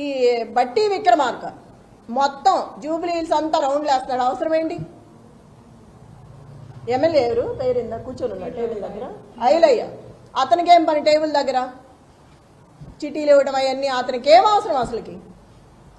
ఈ బట్టి విక్రమార్క మొత్తం జూబ్లీ హిల్స్ అంతా రౌండ్లు వేస్తున్నాడు అవసరం ఏంటి ఎమ్మెల్యే ఎవరు? పేరిందా కూర్చొని ఉన్నాడు టేబుల్ దగ్గర. అయిలయ్య అతనికేం పని టేబుల్ దగ్గర? చిటీలు ఇవ్వడం అవన్నీ అతనికి ఏం అవసరం అసలుకి?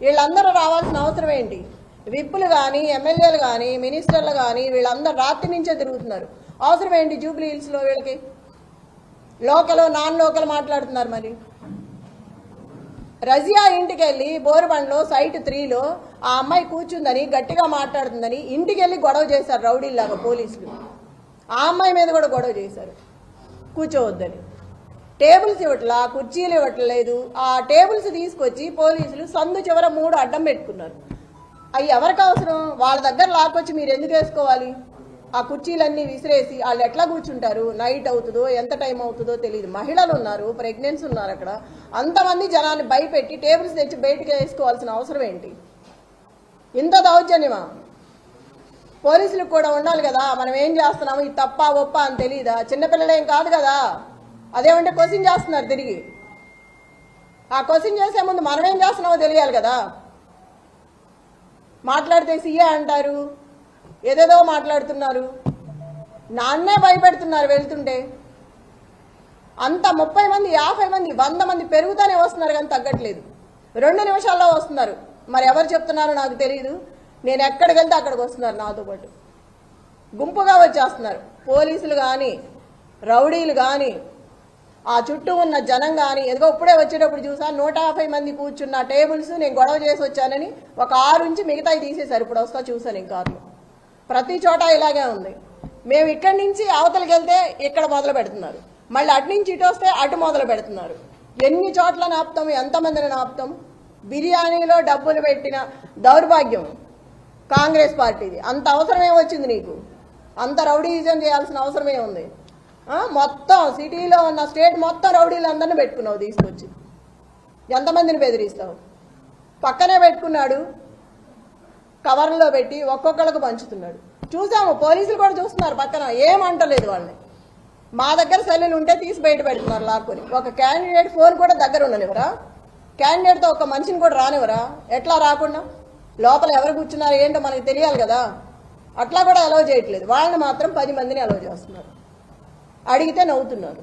వీళ్ళందరూ రావాల్సిన అవసరం ఏంటి విప్పులు కానీ ఎమ్మెల్యేలు కానీ మినిస్టర్లు కానీ వీళ్ళందరూ రాత్రి నుంచే తిరుగుతున్నారు. అవసరం ఏంటి జూబ్లీ హిల్స్లో వీళ్ళకి? లోకల్ నాన్ లోకల్ మాట్లాడుతున్నారు మరి. రజియా ఇంటికి వెళ్ళి బోరుబండ్లో సైట్ త్రీలో ఆ అమ్మాయి కూర్చుందని గట్టిగా మాట్లాడుతుందని ఇంటికి వెళ్ళి గొడవ చేశారు రౌడీలాగా పోలీసులు. ఆ అమ్మాయి మీద కూడా గొడవ చేశారు. కూర్చోవద్దని. టేబుల్స్ ఇవ్వట్లా కుర్చీలు ఇవ్వట్లేదు. ఆ టేబుల్స్ తీసుకొచ్చి పోలీసులు సందు చివర మూడు అడ్డం పెట్టుకున్నారు. అవి ఎవరికి అవసరం? వాళ్ళ దగ్గర లాక్కొచ్చి మీరు ఎందుకు వేసుకోవాలి? ఆ కుర్చీలన్నీ విసిరేసి వాళ్ళు ఎట్లా కూర్చుంటారు? నైట్ అవుతుందో ఎంత టైం అవుతుందో తెలియదు మహిళలు ఉన్నారు ప్రెగ్నెన్సీ ఉన్నారు అక్కడ. అంతమంది జనాన్ని భయపెట్టి టేబుల్స్ తెచ్చి బయటికి వేసుకోవాల్సిన అవసరం ఏంటి? ఇంత దౌర్జన్యమా? పోలీసులకు కూడా ఉండాలి కదా. మనం ఏం చేస్తున్నాము? ఇది తప్ప ఒప్ప అని తెలియదా చిన్నపిల్లలేం కాదు కదా. అదేమంటే క్వశ్చన్ చేస్తున్నారు తిరిగి. ఆ క్వశ్చన్ చేసే ముందు మనం ఏం చేస్తున్నామో తెలియాలి కదా. మాట్లాడితే సీఏ అంటారు. ఏదేదో మాట్లాడుతున్నారు. నాన్నే భయపెడుతున్నారు వెళ్తుంటే. అంత ముప్పై మంది యాభై మంది వంద మంది పెరుగుతూనే వస్తున్నారు కానీ తగ్గట్లేదు. రెండు నిమిషాల్లో వస్తున్నారు. మరి ఎవరు చెప్తున్నారో నాకు తెలియదు నేను ఎక్కడికి వెళ్తే అక్కడికి వస్తున్నారు నాతో పాటు. గుంపుగా వచ్చేస్తున్నారు. పోలీసులు కానీ రౌడీలు కానీ ఆ చుట్టూ ఉన్న జనం కానీ ఏదో ఇప్పుడే వచ్చేటప్పుడు చూసా నూట యాభై మంది కూర్చున్న టేబుల్స్ నేను గొడవ చేసి వచ్చానని ఒక ఆరు నుంచి మిగతాయి తీసేశారు. ఇప్పుడు వస్తా చూసాను ఇంకా కార్లు. ప్రతి చోట ఇలాగే ఉంది. మేము ఇక్కడి నుంచి అవతలకి వెళ్తే ఇక్కడ మొదలు పెడుతున్నారు. మళ్ళీ అటు నుంచి ఇటు వస్తే అటు మొదలు పెడుతున్నారు. ఎన్ని చోట్ల నాపుతాం ఎంతమందిని నాపుతాం? బిర్యానీలో డబ్బులు పెట్టిన దౌర్భాగ్యం కాంగ్రెస్ పార్టీది. అంత అవసరమే వచ్చింది నీకు. అంత రౌడీజం చేయాల్సిన అవసరమే ఉంది. మొత్తం సిటీలో ఉన్న స్టేట్ మొత్తం రౌడీలు అందరిని పెట్టుకున్నావు తీసుకొచ్చి. ఎంతమందిని బెదిరిస్తావు? పక్కనే పెట్టుకున్నాడు. కవర్లో పెట్టి ఒక్కొక్కళ్ళకు పంచుతున్నాడు. చూసాము పోలీసులు కూడా చూస్తున్నారు పక్కన. ఏమంటలేదు వాళ్ళని. మా దగ్గర సెల్లులు ఉంటే తీసి బయట పెడుతున్నారు లాక్కొని. ఒక క్యాండిడేట్ ఫోన్ కూడా దగ్గర ఉండనివరా క్యాండిడేట్తో ఒక మనిషిని కూడా రానివరా ఎట్లా రాకుండా? లోపల ఎవరు కూర్చున్నారు ఏంటో మనకి తెలియాలి కదా. అట్లా కూడా అలౌ చేయట్లేదు. వాళ్ళని మాత్రం పది మందిని అలౌ చేస్తున్నారు. అడిగితే నవ్వుతున్నారు.